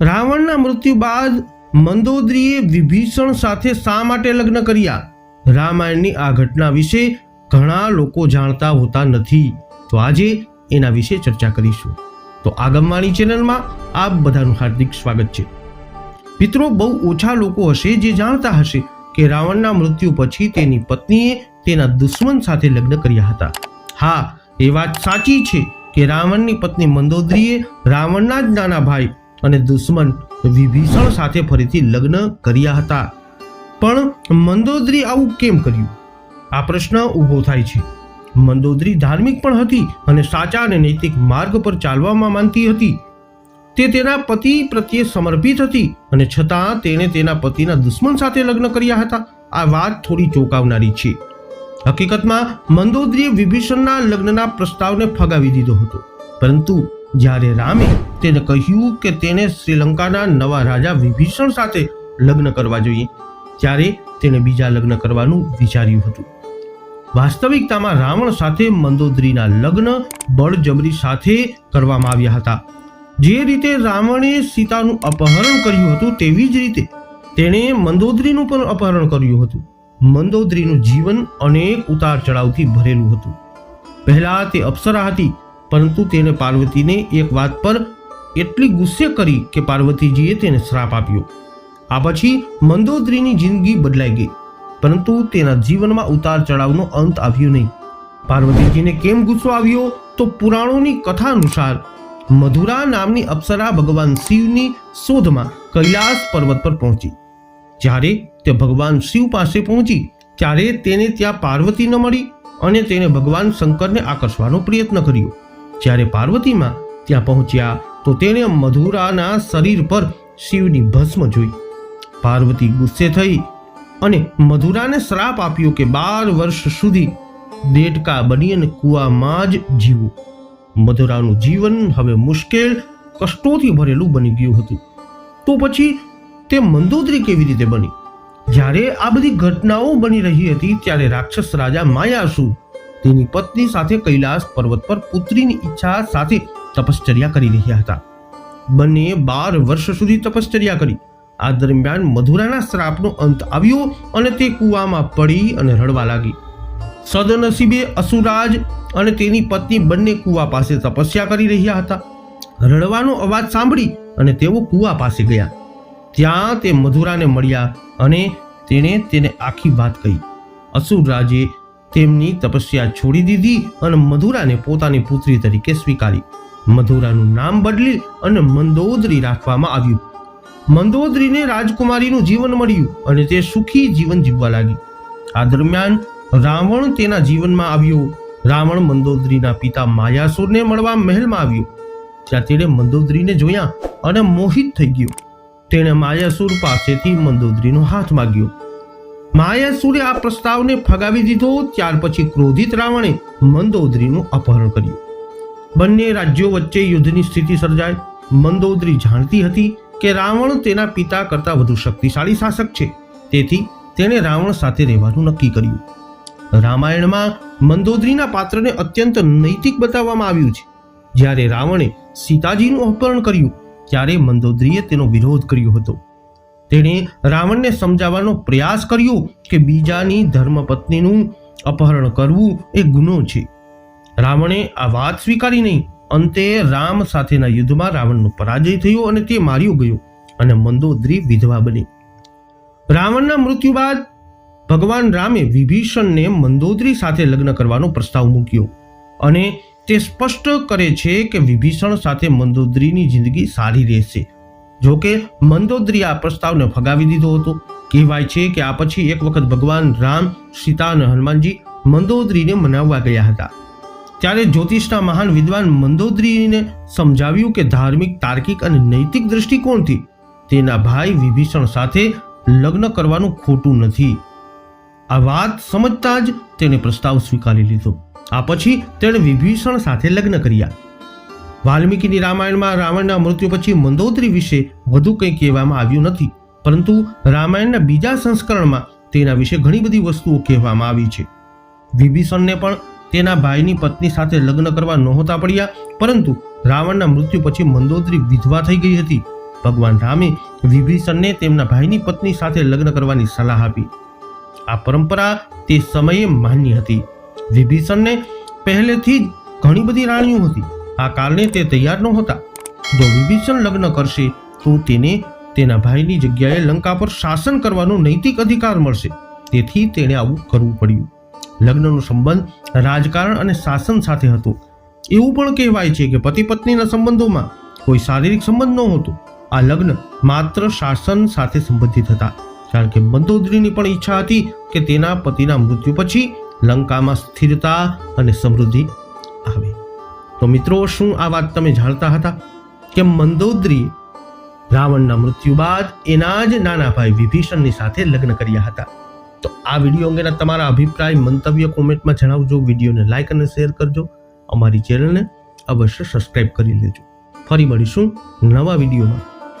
રાવણના મૃત્યુ બાદ મંદોદરીએ વિભીષણ સાથે શા માટે લગ્ન કર્યા? રામાયણની આ ઘટના વિશે ઘણા લોકો જાણતા હોતા નથી. તો આજે એના વિશે ચર્ચા કરીશું. તો આગમવાણી ચેનલમાં આપ બધાનું હાર્દિક સ્વાગત છે. મિત્રો, બહુ ઓછા લોકો હશે જે જાણતા હશે કે રાવણના મૃત્યુ પછી તેની પત્નીએ તેના દુશ્મન સાથે લગ્ન કર્યા હતા. હા, એ વાત સાચી છે કે રાવણની પત્ની મંદોદરીએ રાવણના જ નાના ભાઈ અને દુશ્મન વિભીષણ સાથે ફરીથી લગ્ન કર્યા હતા. પણ મંદોદરી આવું કેમ કર્યું? આ પ્રશ્ન ઊભો થાય છે. મંદોદરી ધાર્મિક પણ હતી અને સાચા અને નૈતિક માર્ગ પર ચાલવામાં માનતી હતી. તે તેના પતિ પ્રત્યે સમર્પિત હતી અને છતાં તેણે તેના પતિના દુશ્મન સાથે લગ્ન કર્યા હતા. આ વાત થોડી ચોંકાવનારી છે. હકીકતમાં મંદોદરીએ વિભીષણના લગ્નના પ્રસ્તાવને ફગાવી દીધો હતો. પરંતુ જ્યારે રામે તેને કહ્યું કે તેણે શ્રીલંકાના નવા રાજા વિભીષણ સાથે લગ્ન કરવા જોઈએ, ત્યારે તેણે બીજા લગ્ન કરવાનું વિચાર્યું હતું. વાસ્તવિકતામાં રાવણ સાથે મંદોદરીના લગ્ન બળજબરી સાથે કરવામાં આવ્યા હતા. જે રીતે રાવણે સીતાનું અપહરણ કર્યું હતું, તેવી જ રીતે તેણે મંદોદરીનું પણ અપહરણ કર્યું હતું. મંદોદરીનું જીવન અનેક ઉતાર ચઢાવથી ભરેલું હતું. પહેલા તે અપ્સરા હતી પરંતુ તેણે પાર્વતીને એક વાત પર એટલી ગુસ્સે કરી કે પાર્વતીજીએ તેને શ્રાપ આપ્યો. આ પછી મંદોદરીની જિંદગી બદલાઈ ગઈ, પરંતુ તેના જીવનમાં ઉતાર ચઢાવનો અંત આવ્યો નહીં. પાર્વતીજીને કેમ ગુસ્સો આવ્યો? તો પુરાણોની કથા અનુસાર મધુરા નામની અપ્સરા ભગવાન શિવની શોધમાં કૈલાસ પર્વત પર પહોંચી. જ્યારે તે ભગવાન શિવ પાસે પહોંચી, ત્યારે તેને ત્યાં પાર્વતી ન મળી અને તેને ભગવાન શંકરને આકર્ષવાનો પ્રયત્ન કર્યો. જ્યારે પાર્વતીમાં ત્યાં પહોંચ્યા, તો તેણે મધુરાના શરીર પર શિવની ભસ્મ જોઈ. પાર્વતી ગુસ્સે થઈ અને મધુરાને શ્રાપ આપ્યો કે બાર વર્ષ સુધી દેડકા બની અને કૂવામાં જ જીવું. મધુરાનું જીવન હવે મુશ્કેલ, કષ્ટોથી ભરેલું બની ગયું હતું. તો પછી તે મંદોદરી કેવી રીતે બની? જ્યારે આ બધી ઘટનાઓ બની રહી હતી, ત્યારે રાક્ષસ રાજા માયાસુર તેની પત્ની સાથે કૈલાસ પર્વત પર પુત્રીની ઈચ્છા સાથે તપશ્ચર્યા કરી રહ્યા હતા. બંને બાર વર્ષ સુધી તપશ્ચર્યા કરી. આ દરમિયાન મધુરાના શ્રાપનો અંત આવ્યો અને તે કૂવામાં પડી અને રડવા લાગી. સદનસીબે અસુરાજ અને તેની પત્ની બંને કૂવા પાસે તપસ્યા કરી રહ્યા હતા. રડવાનો અવાજ સાંભળી અને તેઓ કૂવા પાસે ગયા. ત્યાં તે મધુરાને મળ્યા અને તેણે તેને આખી વાત કહી. અસુરરાજે તેમની તપસ્યા છોડી દીધી અને મધુરાને પોતાની પુત્રી તરીકે સ્વીકારી. મધુરાનું નામ બદલી અને મંદોદરી રાખવામાં આવ્યું. મંદોદરીને રાજકુમારીનું જીવન મળ્યું અને તે સુખી જીવન જીવવા લાગી. આ દરમિયાન રાવણ તેના જીવનમાં આવ્યો. રાવણ મંદોદરીના પિતા માયાસુરને મળવા મહેલમાં આવ્યો. ત્યાં તેણે મંદોદરીને જોયા અને મોહિત થઈ ગયો. તેણે માયાસુર પાસેથી મંદોદરીનો હાથ માગ્યો. માયાસુરે આ પ્રસ્તાવને ફગાવી દીધો, ત્યાર પછી ક્રોધિત રાવણે મંદોદરીનું અપહરણ કર્યું. બંને રાજ્યો વચ્ચે યુદ્ધની સ્થિતિ સર્જાઈ મંદોદરી જાણતી હતી કે રાવણ તેના પિતા કરતાં વધુ શક્તિશાળી શાસક છે. તેથી તેણે રાવણ સાથે રહેવાનું નક્કી કર્યું. રામાયણમાં મંદોદરીના પાત્રને અત્યંત નૈતિક બતાવવામાં આવ્યું છે. જ્યારે રાવણે સીતાજીનું અપહરણ કર્યું, ત્યારે મંદોદરીએ તેનો વિરોધ કર્યો હતો. તેણે રાવણને સમજાવવાનો પ્રયાસ કર્યો કે બીજાની ધર્મપત્નીનું અપહરણ કરવું એ ગુનો છે. રાવણે આ વાત સ્વીકારી નહીં. અંતે રામ સાથેના યુદ્ધમાં રાવણનો પરાજય થયો અને તે માર્યો ગયો અને મંદોદરી વિધવા બની. રાવણના મૃત્યુ બાદ ભગવાન રામે વિભીષણને મંદોદરી સાથે લગ્ન કરવાનો પ્રસ્તાવ મૂક્યો અને તે સ્પષ્ટ કરે છે કે વિભીષણ સાથે મંદોદરીની જિંદગી સારી રહેશે. જો કે મંદોદરી આ પ્રસ્તાવને ફગાવી દીધો હતો. કહેવાય છે કે આ પછી એક વખત ભગવાન રામ, સીતા અને હનુમાનજી મંદોદરીને મનાવવા ગયા હતા. ત્યારે જ્યોતિષના મહાન વિદ્વાન મંદોદરીને સમજાવ્યું કે ધાર્મિક, તાર્કિક અને નૈતિક દૃષ્ટિકોણથી તેના ભાઈ વિભીષણ સાથે લગ્ન કરવાનું ખોટું નથી. આ વાત સમજતા જ તેણે પ્રસ્તાવ સ્વીકારી લીધો. આ પછી તેણે વિભીષણ સાથે લગ્ન કર્યા. વાલ્મીકીની રામાયણમાં રાવણના મૃત્યુ પછી મંદોદરી વિશે વધુ કંઈ કહેવામાં આવ્યું નથી, પરંતુ રામાયણના બીજા સંસ્કરણમાં તેના વિશે ઘણી બધી વસ્તુઓ કહેવામાં આવી છે. વિભીષણને પણ તેના ભાઈની પત્ની સાથે લગ્ન કરવા નહોતા પડ્યા, પરંતુ રાવણના મૃત્યુ પછી મંદોદરી વિધવા થઈ ગઈ હતી. ભગવાન રામે વિભીષણને તેમના ભાઈની પત્ની સાથે લગ્ન કરવાની સલાહ આપી. આ પરંપરા તે સમયે માન્ય હતી. વિભીષણને પહેલેથી જ ઘણી બધી રાણીઓ હતી. આ કારણે તે તૈયાર નહોતા. જો વિભીષણ લગ્ન કરશે, તો તેને તેના ભાઈની જગ્યાએ લંકા પર શાસન કરવાનો નૈતિક અધિકાર મળશે. તેથી તેણે આવું કરવું પડ્યું. લગ્નનો સંબંધ રાજકારણ અને શાસન સાથે હતો. એવું પણ કહેવાય છે કે પતિ પત્નીના સંબંધોમાં કોઈ શારીરિક સંબંધ નહોતો. આ લગ્ન માત્ર શાસન સાથે સંબંધિત હતા. કારણ કે મંદોદરીની પણ ઈચ્છા હતી કે તેના પતિના મૃત્યુ પછી લંકામાં સ્થિરતા અને સમૃદ્ધિ આવે. તો મિત્રો, શું આ વાત તમે જાણતા હતા કે મંદોદરી રાવણના મૃત્યુ બાદ એના જ નાના ભાઈ વિભીષણની સાથે લગ્ન કર્યા હતા? તો આ વીડિયો અંગેના તમારા અભિપ્રાય મંતવ્ય કોમેન્ટમાં જણાવજો, વિડીયોને લાઈક અને શેર કરજો, અમારી ચેનલને અવશ્ય સબસ્ક્રાઇબ કરી લેજો. ફરી મળીશું નવા વિડીયોમાં.